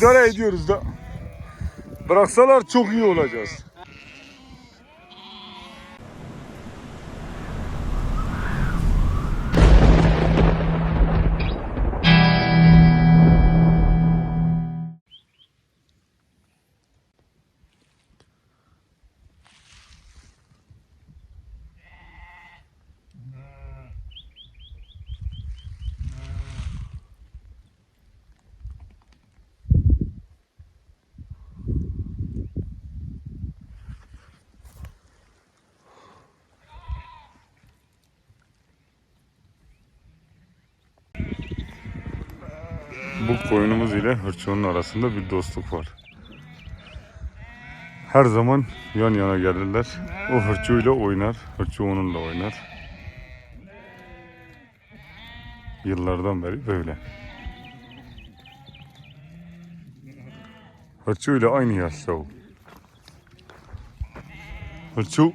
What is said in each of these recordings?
idare ediyoruz da. Bıraksalar çok iyi olacağız. Bu koyunumuz ile hırçının arasında bir dostluk var. Her zaman yan yana gelirler. O hırçıyla oynar, hırçı onunla oynar. Yıllardan beri böyle. Hırçı ile aynı yaşta o. Hırçı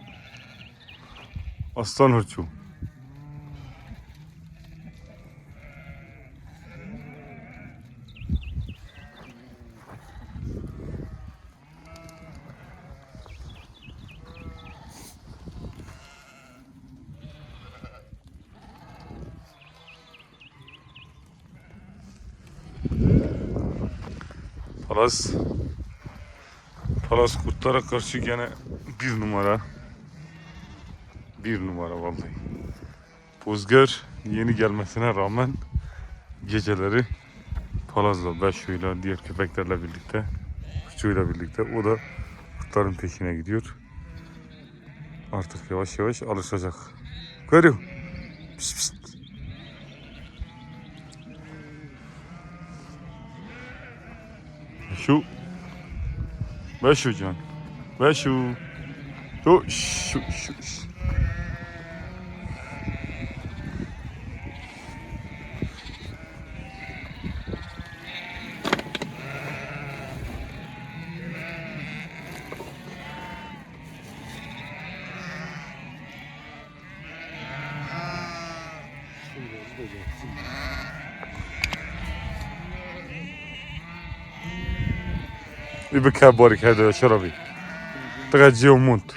Aslan hırçı. Palas Palas kurtlara karşı gene bir numara. Bir numara vallahi. Bozger yeni gelmesine rağmen geceleri Palaz'la, Beşo'yla, diğer köpeklerle birlikte, Kuşçu'yla birlikte o da kurtların peşine gidiyor. Artık yavaş yavaş alışacak. Görüyor. Pişt pişt. Şu Beşo can. Beşo. Şu şu şu. şu. يبكى بورك هذا شربي. تغادي يوم موت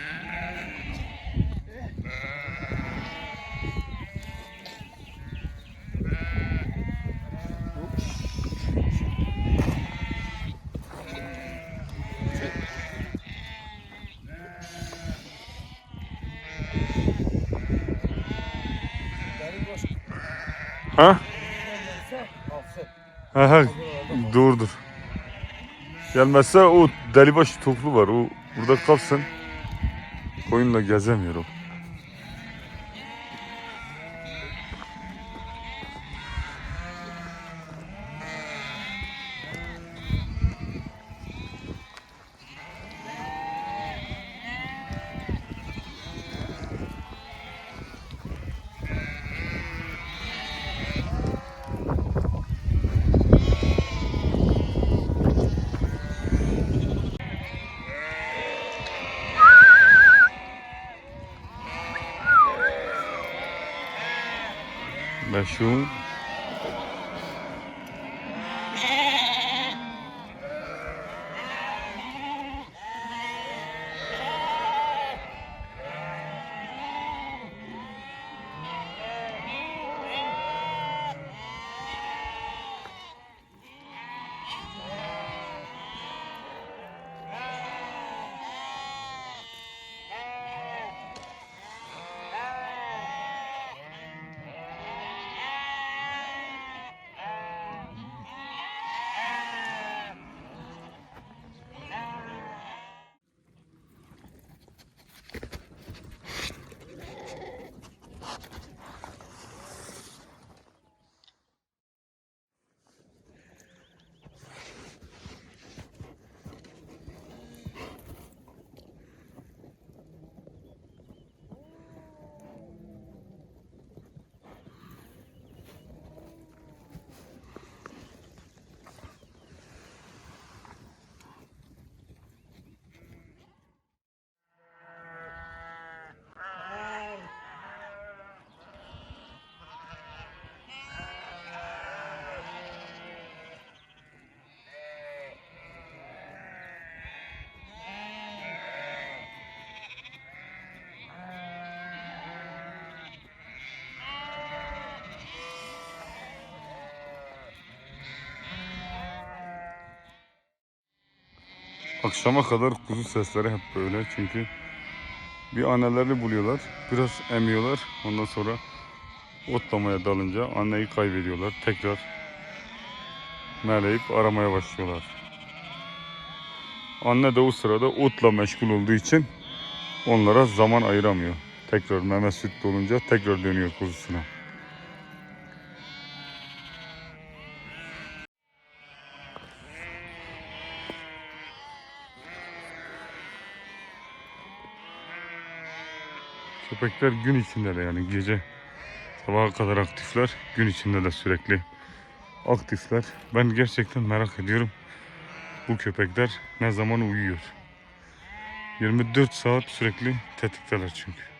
Gelmezse o delibaş toplu var. O burada kalsın. Koyunla gezemiyor. Ben Akşama kadar kuzu sesleri hep böyle çünkü bir annelerini buluyorlar. Biraz emiyorlar. Ondan sonra otlamaya dalınca anneyi kaybediyorlar. Tekrar merleyip aramaya başlıyorlar. Anne de o sırada otla meşgul olduğu için onlara zaman ayıramıyor. Tekrar meme süt dolunca tekrar dönüyor kuzusuna. Köpekler gün içinde de yani gece sabaha kadar aktifler. Gün içinde de sürekli aktifler. Ben gerçekten merak ediyorum. Bu köpekler ne zaman uyuyor? 24 saat sürekli tetikteler çünkü.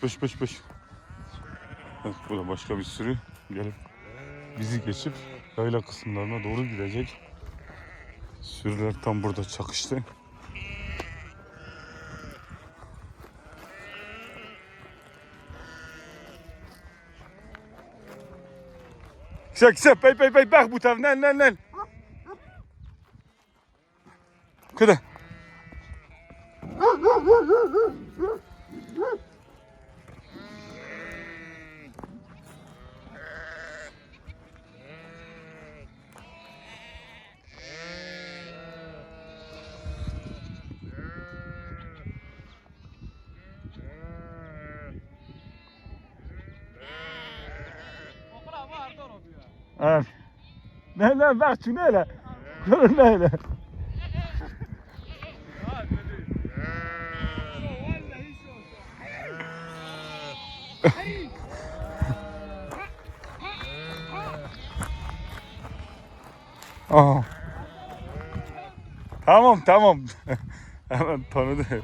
Pış pış pış pış. Evet, bu da başka bir sürü gelip bizi geçip yayla kısımlarına doğru gidecek. Sürüler tam burada çakıştı. Kısa kısa pey pey pey bak bu taraf nel nel nel. Kıda. Evet. Ne ne bak şu ne le? Ne le? Aha. Tamam tamam. Hemen tanıdı.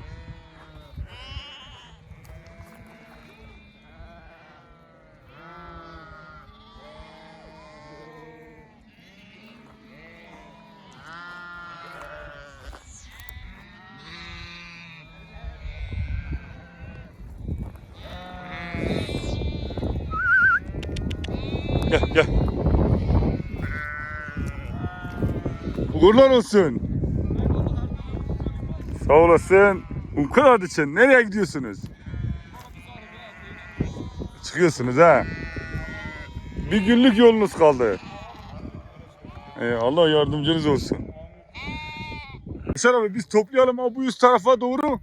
Gel gel. Uğurlar olsun. Sağ olasın. Umkar için nereye gidiyorsunuz? Çıkıyorsunuz ha. Bir günlük yolunuz kaldı. Ee, Allah yardımcınız olsun. Yaşar abi biz toplayalım ama bu üst tarafa doğru.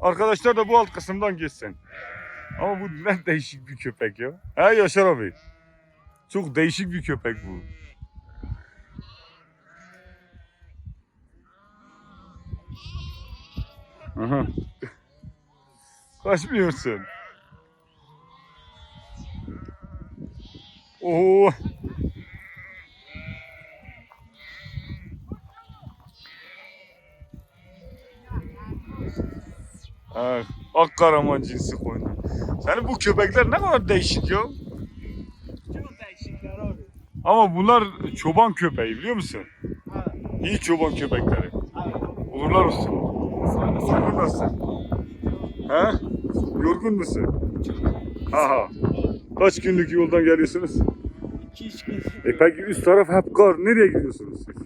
Arkadaşlar da bu alt kısımdan geçsin. Ama bu ne değişik bir köpek ya. He Yaşar abi. Çok değişik bir köpek bu. Aha. Kaçmıyorsun. Oo. Evet, ak karaman cinsi koyun. Senin bu köpekler ne kadar değişik ya. Çok değişikler abi. Ama bunlar çoban köpeği biliyor musun? Ha, İyi çoban köpekleri. ha. Olurlar olsun. Yorgun musun? He? Yorgun musun? Aha. Kaç günlük yoldan geliyorsunuz? İki üç gün. E peki üst taraf hep kar. Nereye gidiyorsunuz siz?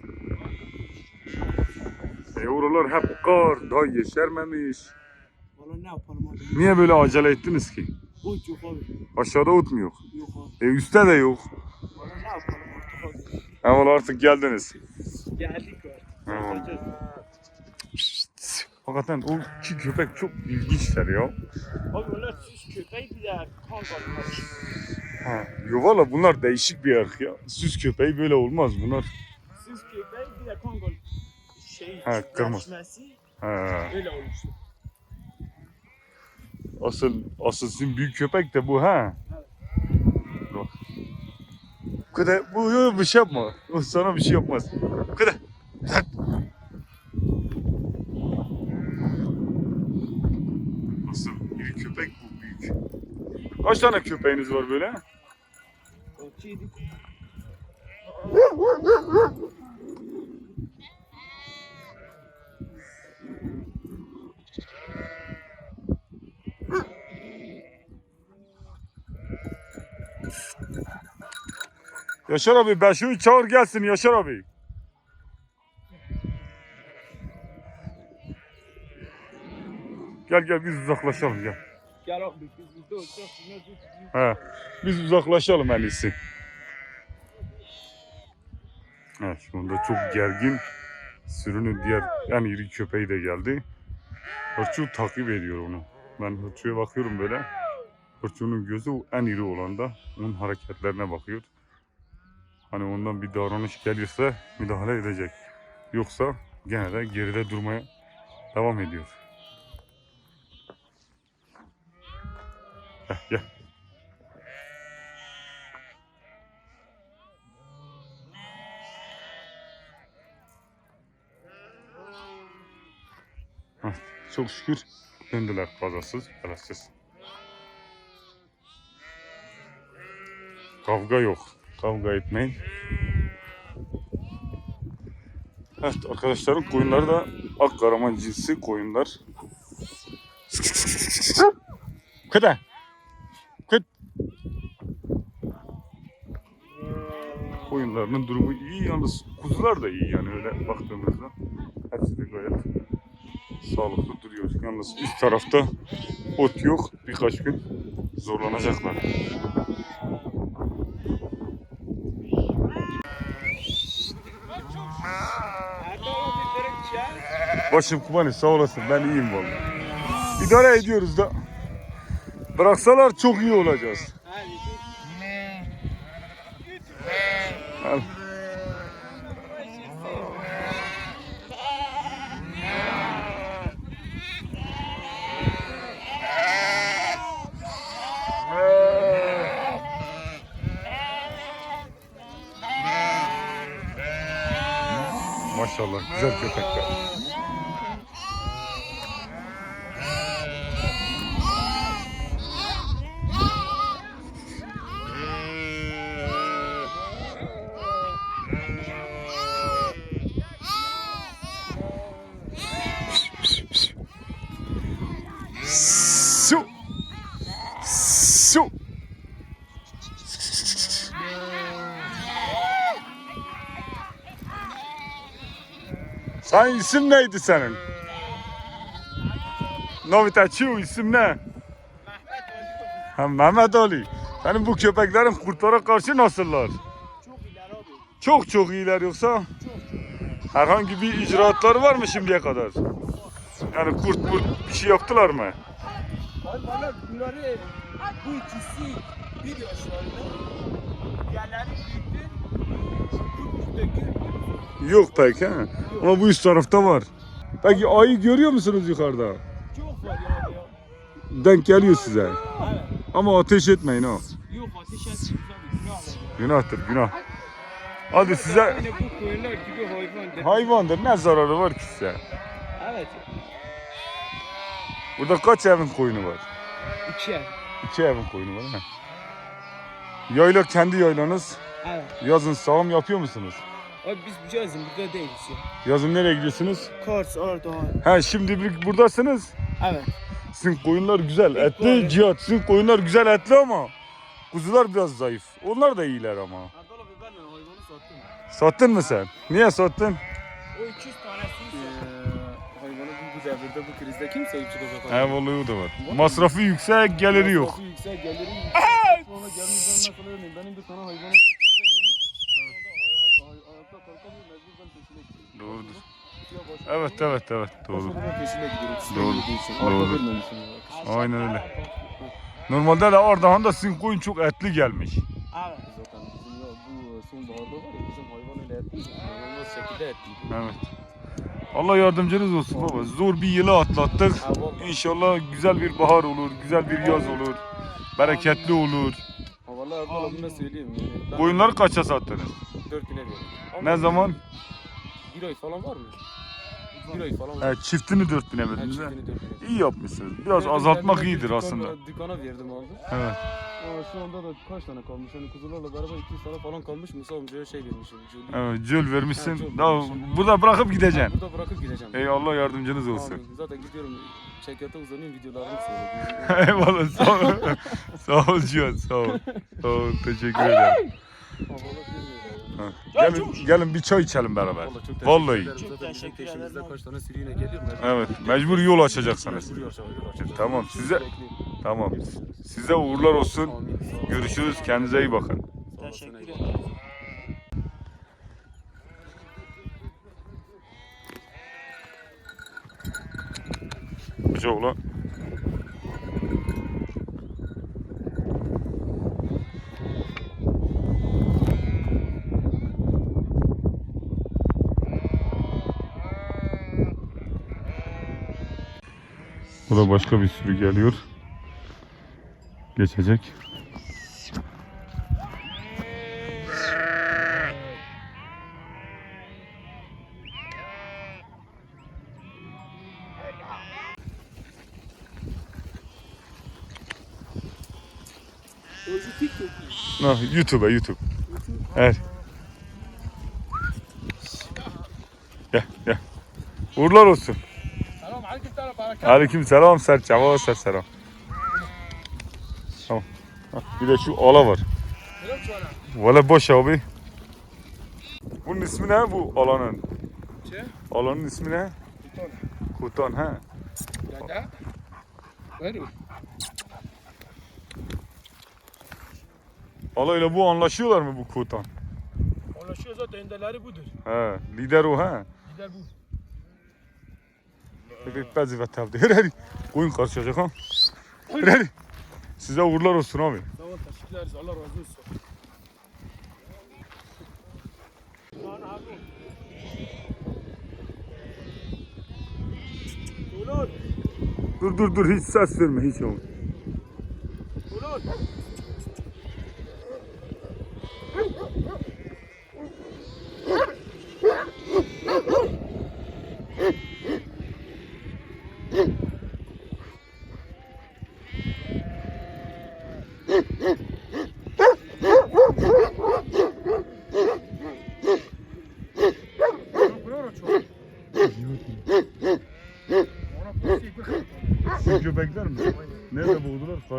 E oralar hep kar. Daha yeşermemiş. Valla ne yapalım abi? Niye böyle acele ettiniz ki? Uç yok abi. Aşağıda ot mu yok? Yok abi. E üstte de yok. Valla ne yapalım artık abi? Hemen artık geldiniz. Geldik Ha. var. Bakacağız. Hakikaten o iki köpek çok ilginçler ya. Abi onlar süs köpeği bir de kan. Ha. Yo valla bunlar değişik bir ırk ya. Süs köpeği böyle olmaz bunlar. Süs köpeği bir de kalmaz. Şey, Ha, kırmızı. Ha. öyle olmuştu. Asıl asıl sizin büyük köpek de bu ha. Bak. Bu kadar bu yok bir şey yapma. O sana bir şey yapmaz. Bu kadar. Sen. Asıl bir köpek bu büyük. Kaç tane köpeğiniz var böyle? Yaşar abi ben şunu çağır gelsin Yaşar abi. Gel gel biz uzaklaşalım gel. Gel abi biz uzaklaşalım en iyisi. Evet, şu anda çok gergin. Sürünün diğer en iri köpeği de geldi. Hırçu takip ediyor onu. Ben Hırçu'ya bakıyorum böyle. Hırçu'nun gözü en iri olan da onun hareketlerine bakıyor. Hani ondan bir davranış gelirse müdahale edecek. Yoksa gene de geride durmaya devam ediyor. Çok şükür döndüler kazasız, belasız. Kavga yok. Kavga etmeyin. Evet arkadaşlarım koyunları da ak karaman cinsi koyunlar. Kıda. Kıt. Koyunlarının durumu iyi yalnız kuzular da iyi yani öyle baktığımızda hepsi de gayet sağlıklı duruyor. Yalnız üst tarafta ot yok. Birkaç gün zorlanacaklar. Başım kumani sağ olasın ben iyiyim vallahi. İdare ediyoruz da. Bıraksalar çok iyi olacağız. Al. Maşallah güzel köpekler. İsim neydi senin? Novitaçu isim ne? Ha, Mehmet Ali. Senin bu köpeklerin kurtlara karşı nasıllar? Çok ileri abi. Çok çok iyiler yoksa herhangi bir icraatları var mı şimdiye kadar? Yani kurt kurt bir şey yaptılar mı? Abi bana bunları bu ikisi bir yaşlarında. Diğerleri büyüktü. Kurt. Yok pek ha. Ama bu üst tarafta var. Peki ayı görüyor musunuz yukarıda? Çok var ya. Denk geliyor size. Evet. Ama ateş etmeyin ha. Yok ateş var. Günahtır günah. Hadi size hayvandır ne zararı var ki size? Evet. Burada kaç evin koyunu var? İki ev. İki evin koyunu var ha. Yayla kendi yaylanız. Evet. Yazın sağım yapıyor musunuz? Abi biz cihazın burada değiliz ya. Yazın nereye gidiyorsunuz? Kars, Ardahan. Ha şimdi bir buradasınız. Evet. Sizin koyunlar güzel. İlk Etli var. cihat. Sizin koyunlar güzel etli ama kuzular biraz zayıf. Onlar da iyiler ama. Erdal abi ben hayvanı sattım. Sattın mı sen? Niye sattın? O 200 tanesini Ee, hayvanı bu, bu devirde bu krizde kim sahip çıkacak? He vallahi o da var. Masrafı yüksek, geliri yok. Masrafı yüksek, geliri yüksek. Sonra gelmeyeceğim mesela örneğin benim bir tane hayvanım var. Kışta yemiş. Şu anda ay- ay- ayakta kalkamıyor. Mecbur ben peşine gidiyorum. Doğrudur. Evet evet evet doğru. Doğru, doğru. Aynen öyle. Normalde de Ardahan'da sizin koyun çok etli gelmiş. Evet. Evet. Allah yardımcınız olsun baba. Zor bir yılı atlattık. İnşallah güzel bir bahar olur, güzel bir yaz olur. Bereketli olur. Vallahi abime söyleyeyim. Koyunları kaça sattınız? 4 bine veriyorum. Ne zaman? Bir ay falan var mı? Bir ay falan var. He, çiftini 4000'e Ha, verdiniz. he. çiftini dört bine. İyi yapmışsınız. Biraz Verdim, azaltmak kendime iyidir dükkan- aslında. Dükkana verdim abi. Evet. Ama şu anda da kaç tane kalmış? Hani kuzularla beraber 200 tane falan kalmış. Musa amcaya şey vermişim. Jüli. Evet, Ha, vermişsin. cöl Daha vermişim. burada bırakıp gideceksin. Burada bırakıp gideceğim. Ey Allah yardımcınız olsun. Amin. Zaten gidiyorum. Çekyata uzanıyorum videolarını seyrediyorum. Eyvallah sağ ol. sağ ol Cihan sağ ol. Sağ ol teşekkür ederim. Gelin, gelin bir çay içelim beraber. Vallahi çok teşekkür Vallahi. Çok Zaten teşekkür peşimizde ederim. kaç tane sürüyle geliyor. Evet mecbur yol açacaksınız. Mecbur yol açacağız. Tamam, size-. Tamam. Size uğurlar olsun. Görüşürüz. Kendinize iyi bakın. Teşekkür ederim. Hoca ulan. Bu da başka bir sürü geliyor. Geçecek. TikTok. Ha, YouTube'a YouTube. Evet. Gel gel. Uğurlar olsun. Selam aleyküm selam barakat. Aleyküm selam Serçe. Hava ser selam. Tamam. Bir de şu ala var. Valla boş abi. Bunun ismi ne bu alanın? Şey? Alanın ismi ne? Kutan. Kutan ha. Dada. Buyurun. Ala ile bu anlaşıyorlar mı bu Kutan? Anlaşıyor zaten endeleri budur. He, lider o ha. Gider bu. Bazı ve tavdı. Hadi hadi. Koyun karışacak ha. Hadi. Size uğurlar olsun abi. Ol teşekkür ederiz. Allah razı olsun. Dur dur dur hiç ses verme hiç oğlum. Durun. Şu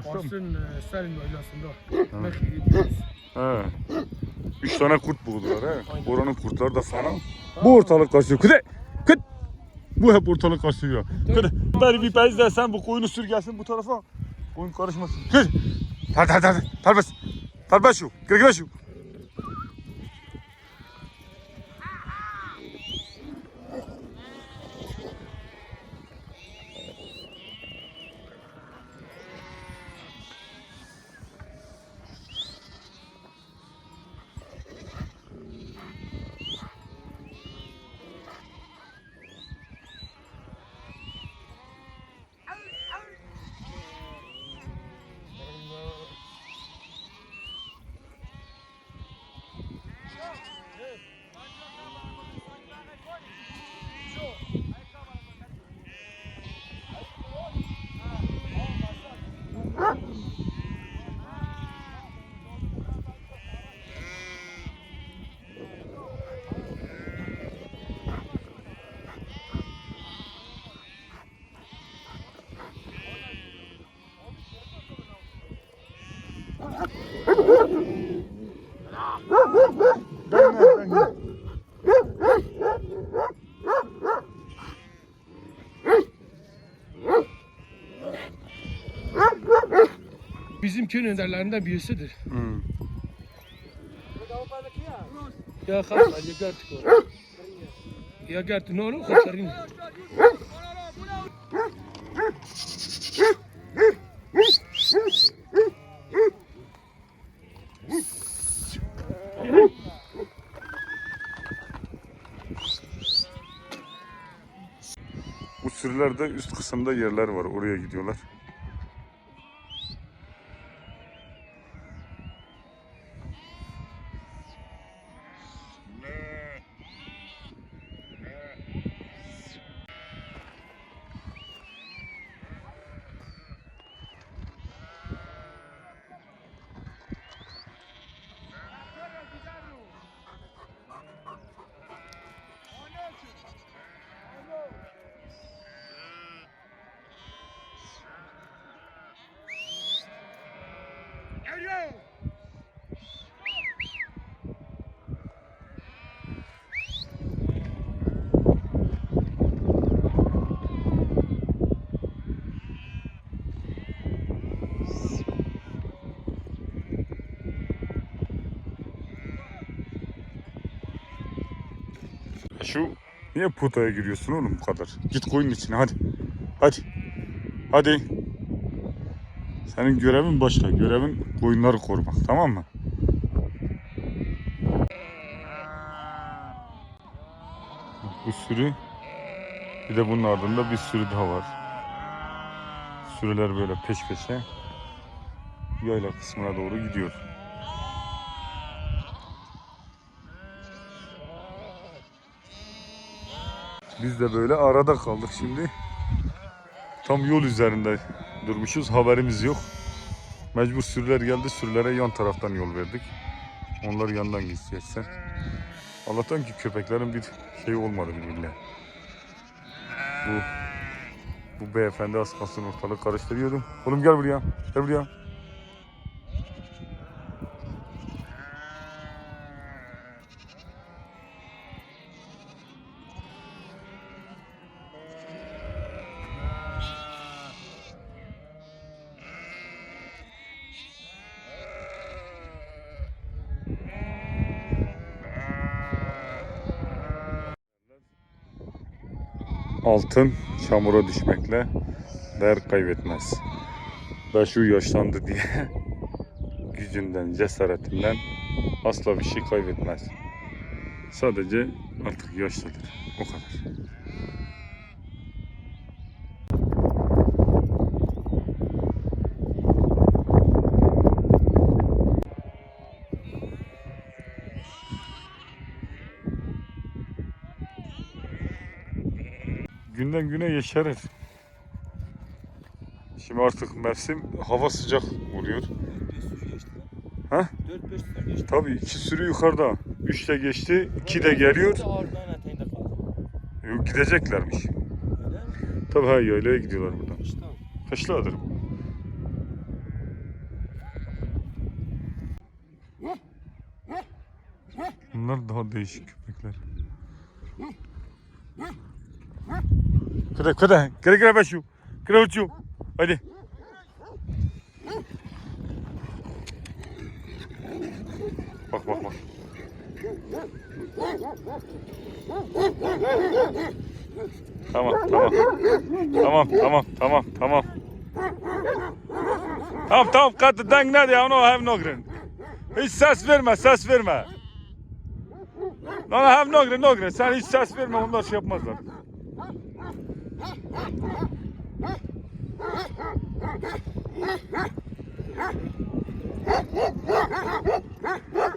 Kars'ta mı? Aslın e, Selim yaylasında. He. Üç tane kurt boğdular he. Oranın kurtları da fena. Bu ortalık karşılıyor. Kıde! Kıt! Bu hep ortalık karşılıyor. Kıde! Bari bir bezle sen bu koyunu sür gelsin bu tarafa. Koyun karışmasın. Kıd! Hadi hadi hadi. Tarbes. Tarbes şu. Gel şu. bizim köyün önderlerinden birisidir. Hmm. Ya kalk, ya gertik o. Ya gertik ne olur. Bu sürülerde üst kısımda yerler var. Oraya gidiyorlar. Niye potaya giriyorsun oğlum bu kadar? Git koyun içine hadi. Hadi. Hadi. Senin görevin başka. Görevin koyunları korumak tamam mı? Bu sürü bir de bunun ardında bir sürü daha var. Sürüler böyle peş peşe yayla kısmına doğru gidiyor. Biz de böyle arada kaldık şimdi. Tam yol üzerinde durmuşuz. Haberimiz yok. Mecbur sürüler geldi. Sürülere yan taraftan yol verdik. Onlar yandan geçecekler. Allah'tan ki köpeklerin bir şey olmadı birbirine. Bu bu beyefendi az kalsın ortalığı karıştırıyordum. Oğlum gel buraya. Gel buraya. Altın çamura düşmekle değer kaybetmez. Da şu yaşlandı diye gücünden, cesaretinden asla bir şey kaybetmez. Sadece artık yaşlıdır. O kadar. Günden güne yeşerir. Şimdi artık mevsim hava sıcak oluyor. 4-5 sürü geçti. Ha? 4-5 sürü geçti. Tabii iki sürü yukarıda. Üç de geçti, iki de geliyor. Yok, Gideceklermiş. Tabii ha yaylaya gidiyorlar buradan. Kışladır. Bunlar daha değişik köpekler. Kıra kıra kıra kıra şu. Kıra uçu. Hadi. Bak bak bak. Tamam tamam. Tamam tamam tamam tamam. Tamam tamam katı denk ne diye onu hem nogrin. Hiç ses verme ses verme. Lan hem nogrin nogrin sen hiç ses verme onlar şey yapmazlar. Ha ha ha!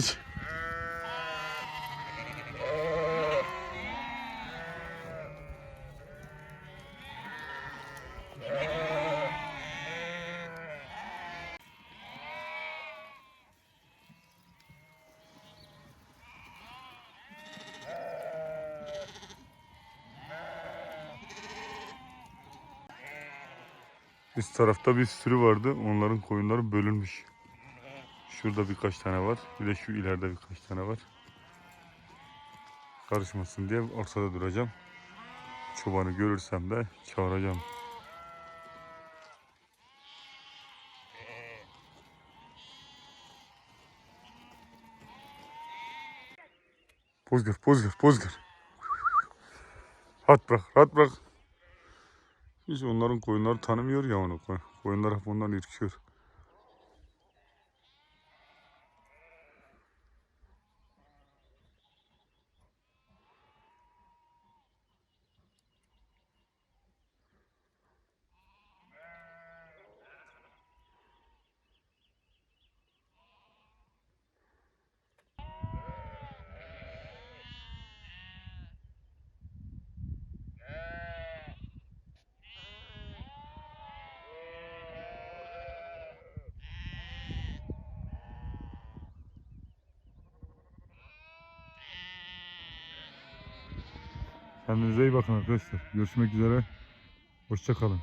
Çaça. Üst tarafta bir sürü vardı. Onların koyunları bölünmüş. Şurada birkaç tane var. Bir de şu ileride birkaç tane var. Karışmasın diye ortada duracağım. Çobanı görürsem de çağıracağım. Poz gör, poz gör, poz gör. Rahat bırak, rahat bırak. Hiç onların koyunları tanımıyor ya onu. Koyunlar hep ondan ürküyor. Kendinize iyi bakın arkadaşlar. Görüşmek üzere. Hoşça kalın.